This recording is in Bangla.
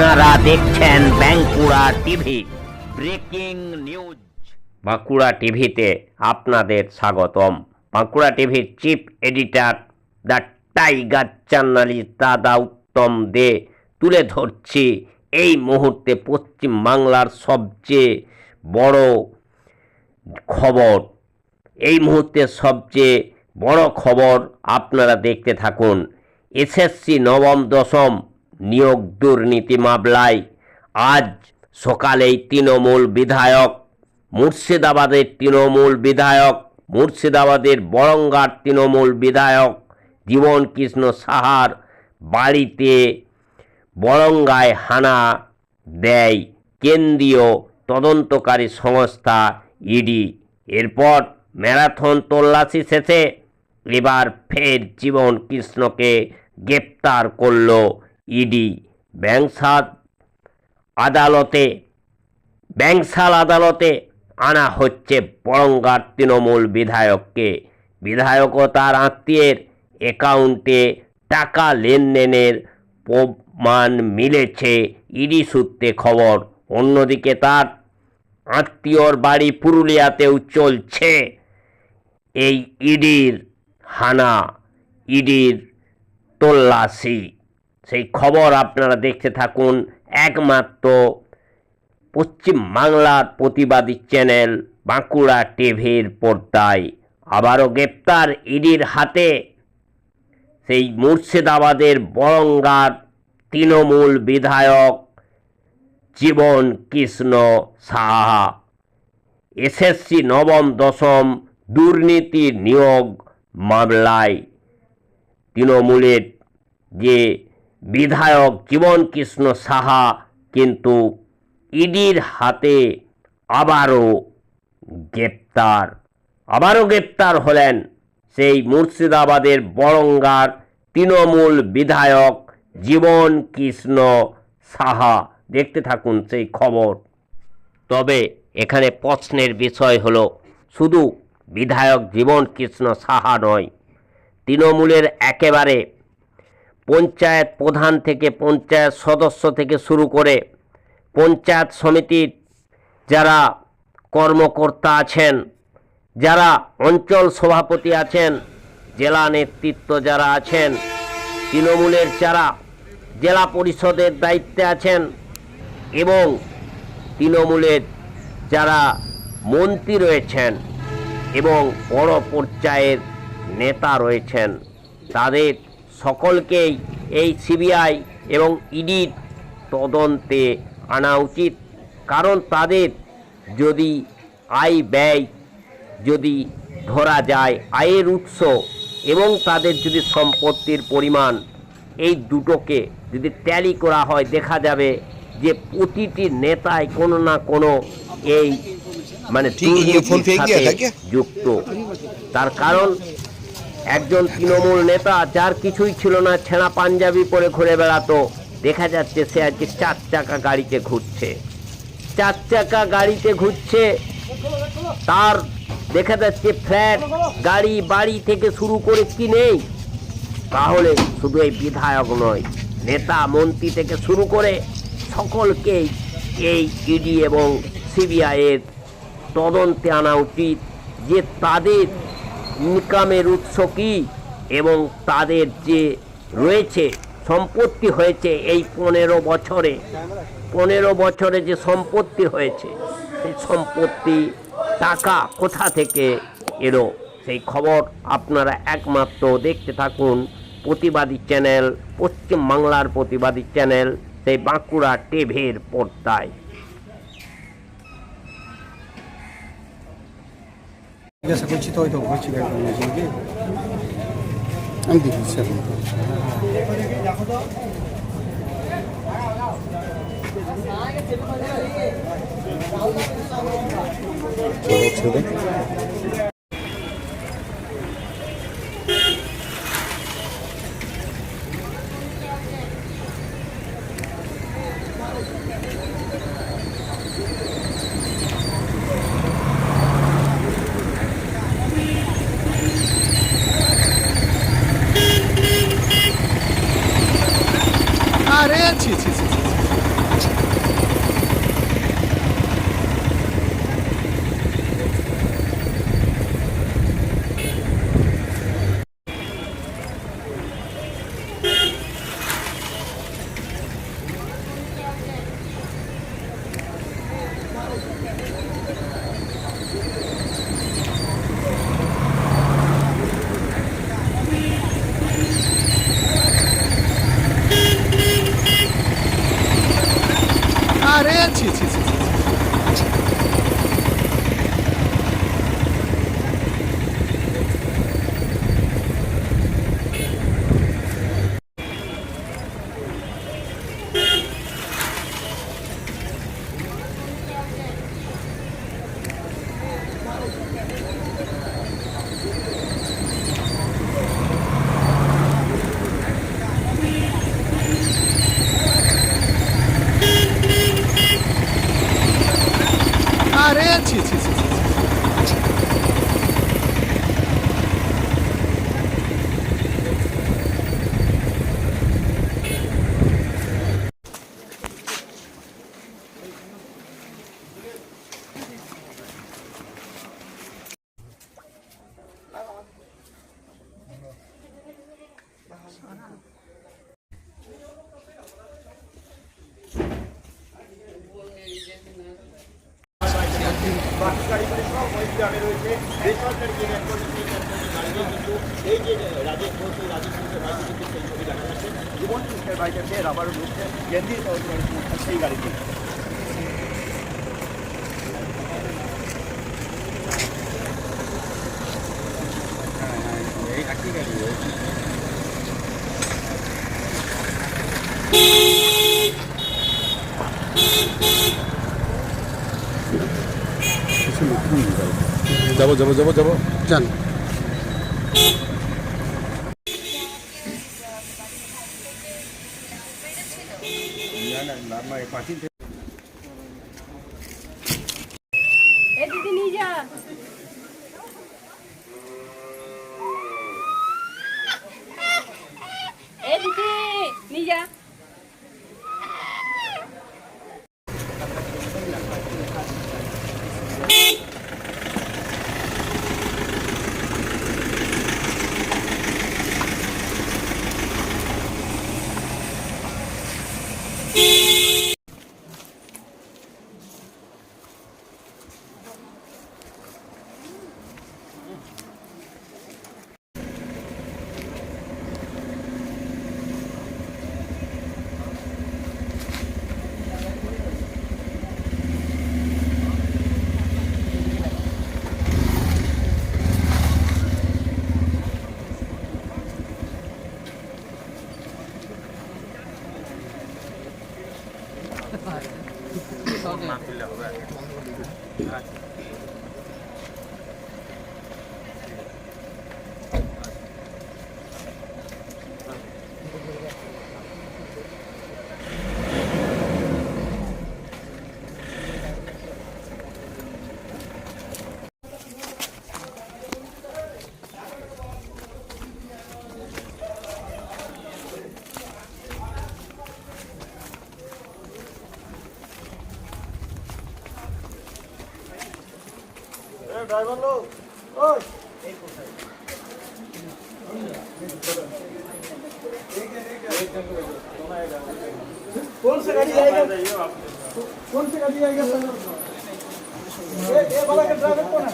আপনারা দেখছেন Bankura TV. Breaking news. Bankura টিভিতে আপনাদের স্বাগতম। বাঁকুড়া টিভির chief editor the tiger journalist দাদা উত্তম দে তুলে ধরছি এই মুহূর্তে পশ্চিম বাংলার সবচেয়ে বড় খবর। এই মুহূর্তে সবচেয়ে বড় খবর আপনারা দেখতে থাকুন। এসএসসি নবম দশম নিয়োগ দুর্নীতি মামলায় আজ সকালেই তৃণমূল বিধায়ক, মুর্শিদাবাদের তৃণমূল বিধায়ক, মুর্শিদাবাদের বরঙ্গার তৃণমূল বিধায়ক জীবন কৃষ্ণ সাহার বাড়িতে বরঙ্গায় হানা দেয় কেন্দ্রীয় তদন্তকারী সংস্থা ইডি। এরপর ম্যারাথন তল্লাশি শেষে এবার ফের জীবন কৃষ্ণকে গ্রেপ্তার করল ইডি ব্যাংসাদ আদালতে ব্যাংসাল আদালতে আনা হচ্ছে বরঙ্গার তৃণমূল বিধায়ককে। বিধায়ক ও তার আত্মীয়ের অ্যাকাউন্টে টাকা লেনদেনের প্রমাণ মিলেছে ইডি সূত্রে খবর। অন্যদিকে তার আত্মীয়র বাড়ি পুরুলিয়াতেও চলছে এই ইডির হানা, ইডির তল্লাশি। সেই খবর আপনারা দেখতে থাকুন। একমাত্র পশ্চিম বাংলার প্রতিবাদী চ্যানেল বাঁকুড়া টিভির পর্দায়। আবারও গ্রেপ্তার ইডির হাতে সেই মুর্শিদাবাদের বরঙ্গার তৃণমূল বিধায়ক জীবন কৃষ্ণ সাহা। এসএসসি নবম দশম দুর্নীতি নিয়োগ মামলায় তৃণমূলের যে বিধায়ক জীবন কৃষ্ণ সাহা কিন্তু ইডির হাতে আবারও গ্রেপ্তার। আবারও গ্রেপ্তার হলেন সেই মুর্শিদাবাদের বরঙ্গার তৃণমূল বিধায়ক জীবন কৃষ্ণ সাহা। দেখতে থাকুন সেই খবর। তবে এখানে প্রশ্নের বিষয় হলো, শুধু বিধায়ক জীবন কৃষ্ণ সাহা নয়, তৃণমূলের একেবারে পঞ্চায়েত প্রধান থেকে পঞ্চায়েত সদস্য থেকে শুরু করে পঞ্চায়েত সমিতির যারা কর্মকর্তা আছেন, যারা অঞ্চল সভাপতি আছেন, জেলা নেতৃত্ব যারা আছেন, তৃণমূলের যারা জেলা পরিষদের দায়িত্বে আছেন এবং তৃণমূলের যারা মন্ত্রী রয়েছেন এবং বড় পর্যায়ের নেতা রয়েছেন, তাদের সকলকেই এই সিবিআই এবং ইডির তদন্তে আনা উচিত। কারণ তাদের যদি আয় ব্যয় যদি ধরা যায় আয়ের উৎস এবং তাদের যদি সম্পত্তির পরিমাণ এই দুটোকে যদি ট্যালি করা হয় দেখা যাবে যে প্রতিটি নেতায় কোনো না কোনো এই মানে যুক্ত। তার কারণ একজন তৃণমূল নেতা যার কিছুই ছিল না, ছেঁড়া পাঞ্জাবি পরে ঘুরে বেড়াতো। দেখা যাচ্ছে সে আজকে চার চাকা গাড়িতে ঘুরছে। চার চাকা গাড়িতে ঘুরছে। তার দেখা যাচ্ছে ফ্ল্যাট, গাড়ি, বাড়ি থেকে শুরু করে কি নেই? তাহলে শুধু এই বিধায়ক নয়, নেতা, মন্ত্রী থেকে শুরু করে সকলকেই এই ইডি এবং সিবিআইয়ের তদন্তে আনা উচিত যে তাদের ইনকামের উৎস কী? এবং তাদের যে রয়েছে, সম্পত্তি হয়েছে এই পনেরো বছরে। পনেরো বছরে যে সম্পত্তি হয়েছে, সেই সম্পত্তি টাকা কোথা থেকে এলো? সেই খবর আপনারা একমাত্র দেখতে থাকুন প্রতিবাদী চ্যানেল পশ্চিম বাংলার প্রতিবাদী চ্যানেল, সেই বাঁকুড়া টিভির পর্দায়। जसं कुठची तो घरची गाडी म्हणजे अगदी सर छोटे Thank you. си, си, си. গ্রামে রয়েছে বেসরকারি যে রেকর্ড সেই রেকর্ডের গাড়িতে কিন্তু এই যে রাজেশ ঘোষ এই রাজেশ ঘোষের বাড়িতে কিন্তু সেই ছবি দেখা যাচ্ছে জীবন ঘোষের বাড়িতে রাবারও ঢুকছে কেন্দ্রীয় তহবিলের সমস্যা সেই গাড়িতে কিছু যাব যাব যাব যাব। যাব জান এদিকে ما في ड्राइवर कौन है